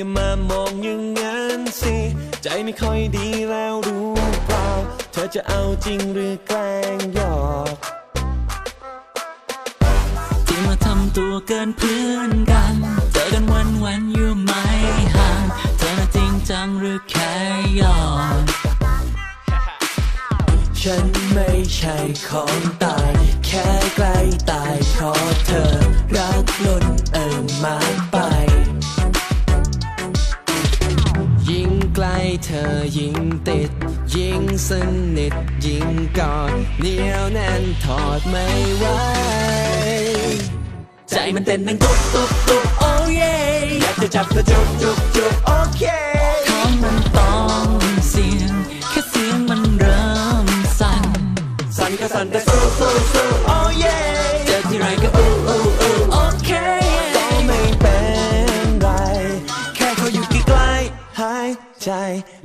่ามามองอย่างนั้นสิ ใจไม่ค่อยดีแล้วรู้เปล่า เธอจะเอาจริงหรือแกล้งหยอกที่มาทำตัวเกินเพื่อนกัน เจอกันวันวันอยู่ไม่ห่าง เธอน่ะจริงจังหรือแค่หยอกฉันไม่ใช่ของตาย แค่ใกล้ตายเพราะเธอรักล้น เธอยิ่งติด ยิ่งสนิทยิ่งกอดเหนียวแน่นถอดไม่ไหวใจมันเต้นดังตุ๊บตุ๊บตุ๊บโอ้เย่อยากจะจับเธอจุบจุบจุบโอเคของมันต้องเสียง แค่เสียงมันเริ่มสั่นสั่นก็สั่นแต่สู้สู้สู้ หายใจ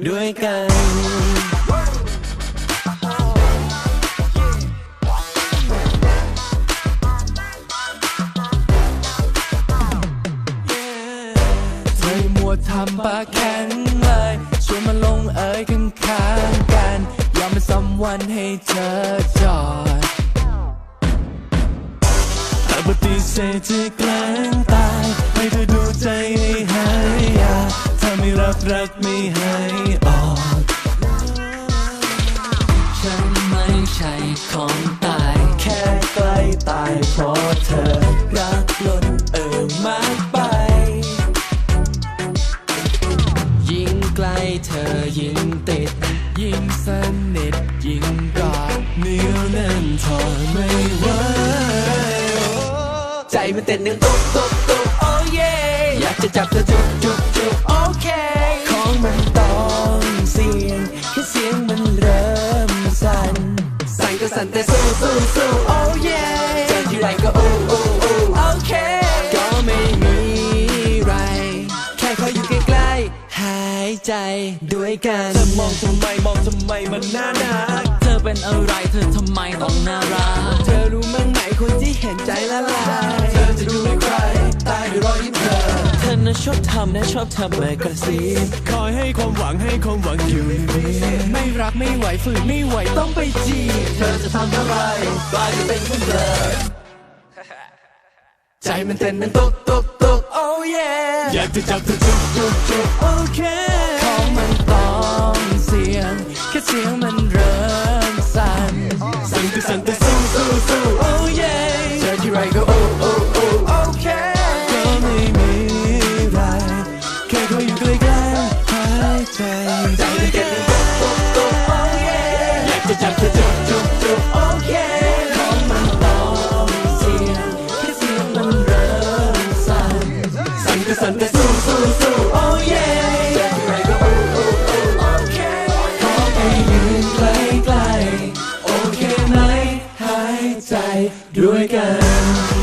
ด้วยกันเธอมัวทำปากแข็งเลยชวนมาลงเอยข้างข้างๆกัน ยอมเป็นสัมวันให้เธอจอดแต่ปฏิ กรักไม่ให้ออกฉันไม่ใช่ของตายแค่ใกล้ตายเพราะเธอ รักล้นเอ่อมากไป ยิ่งใกล้เธอยิ่งติด ยิ่งสนิทยิ่งกอดเหนียวแน่นทนไม่ไหวใจมันเต้นหนึ่งตุ๊บตุ๊บตุ๊บโอ้เย่อยากจะจับเธอจุ๊บจุ๊บจุ๊บโอเค เริ่มสั่นสั่นก็สั่นแต่สู้สู้สู้โอ้เย่เจอที่ไรก็อู้อู้อู้โอเคก็ไม่มีไร แค่เขาอยู่ใกล้ๆหายใจด้วยกันเธอมองทำไมมองทำไมมันน่ารักเธอเป็นอะไรเธอทำไมต้องน่ารักเธอรู้มั้งไหมคนที่เห็นใจละลายเธอจะดูให้ใครตายด้วยร ชอบทำนะชอบทำมากระซิบคอยให้ความหวังให้ความหวังอยู่นี่ไม่รักไม่ไหวฝืนไม่ไหวต้องไปจีบเธอจะทำอะไรกลายเป็นคนเดิมใจมันเต้นมันตุกตุกตุกโอ้เย่อยากจะจับเธอจุบจุบจุบโอเคของมันต้องเสีย สนก็สู้สู้สู้ oh yeah ใครก็โอ้โอ้โอเคขอไปยืนไกลไกลโอเคไหมหายใจด้วยกัน